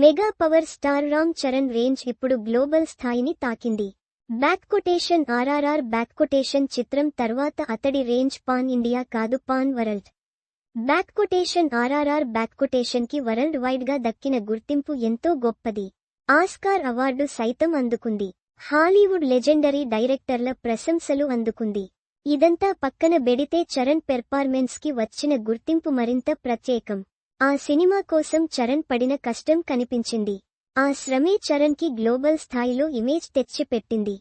Mega power star Ram Charan range ఇప్పుడు global స్థాయిని తాకింది. Back quotation RRR back quotation చిత్రం తర్వాత అతడి రేంజ్ పాన్ ఇండియా కాదు pan world. Back quotation RRR back కొటేషన్కి world వైడ్గా దక్కిన గుర్తింపు ఎంతో గొప్పది. ఆస్కార్ అవార్డు సైతం అందుకుంది. హాలీవుడ్ లెజెండరీ డైరెక్టర్ల ప్రశంసలు అందుకుంది. ఇదంతా పక్కన బెడితే చరణ్ పెర్ఫార్మెన్స్కి వచ్చిన గుర్తింపు మరింత ప్రత్యేకం. ఆ సినిమా కోసం చరణ్ పడిన కష్టం కనిపించింది. ఆ శ్రమే చరణ్కి గ్లోబల్ స్థాయిలో ఇమేజ్ తెచ్చిపెట్టింది.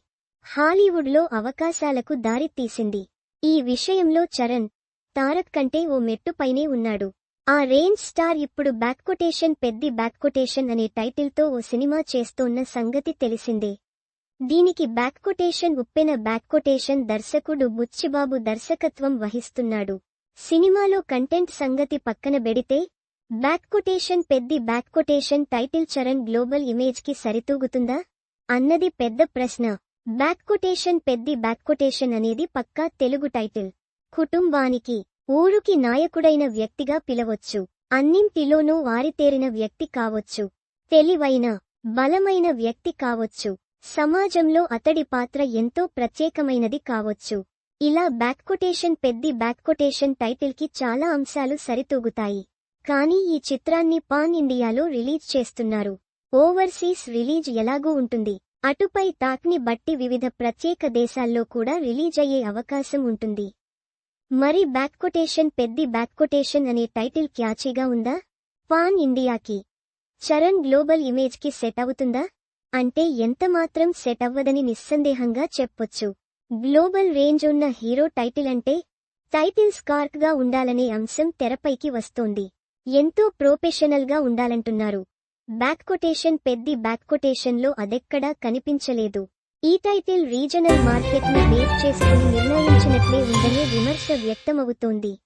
హాలీవుడ్లో అవకాశాలకు దారి తీసింది. ఈ విషయంలో చరణ్ తారక్ కంటే ఓ మెట్టుపైనే ఉన్నాడు. ఆ రేంజ్ స్టార్ ఇప్పుడు back quotation Peddi back quotation అనే టైటిల్తో ఓ సినిమా చేస్తోన్న సంగతి తెలిసిందే. దీనికి back quotation Uppena back quotation దర్శకుడు బుచ్చిబాబు దర్శకత్వం వహిస్తున్నాడు. సినిమాలో కంటెంట్ సంగతి పక్కన బెడితే back quotation Peddi back quotation title Charan global ఇమేజ్కి సరితూగుతుందా? అన్నది పెద్ద ప్రశ్న. Back quotation Peddi back quotation అనేది పక్కా తెలుగు టైటిల్. కుటుంబానికి ఊరుకి నాయకుడైన వ్యక్తిగా పిలవచ్చు. అన్నింటిలోనూ వారితేరిన వ్యక్తి కావచ్చు. తెలివైన బలమైన వ్యక్తి కావచ్చు. సమాజంలో అతడి పాత్ర ఎంతో ప్రత్యేకమైనది కావచ్చు. ఇలా back quotation Peddi back quotation టైటిల్కి చాలా అంశాలు సరితూగుతాయి. కానీ ఈ చిత్రాన్ని పాన్ ఇండియాలో రిలీజ్ చేస్తున్నారు. ఓవర్సీస్ రిలీజ్ ఎలాగూ ఉంటుంది? అటుపై తాక్ని బట్టి వివిధ ప్రత్యేక దేశాల్లో కూడా రిలీజ్ అయ్యే అవకాశం ఉంటుంది. మరి back quotation Peddi back quotation అనే టైటిల్ క్యాచీగా ఉందా? పాన్ ఇండియాకి చరణ్ గ్లోబల్ ఇమేజ్కి సెట్ అవుతుందా? అంటే ఎంతమాత్రం సెట్ అవ్వదని నిస్సందేహంగా చెప్పొచ్చు. గ్లోబల్ రేంజ్ ఉన్న హీరో టైటిల్ అంటే టైటిల్ స్కార్క్గా ఉండాలనే అంశం తెరపైకి వస్తోంది. ఎంతో ప్రొఫెషనల్గా ఉండాలంటున్నారు. బ్యాక్ కొటేషన్ పెద్ది బ్యాక్ కొటేషన్లో అదెక్కడా కనిపించలేదు. ఈ టైటిల్ రీజనల్ మార్కెట్ను బేస్ చేసుకుని నిర్ణయించినట్లే ఉందనే విమర్శ వ్యక్తమవుతోంది.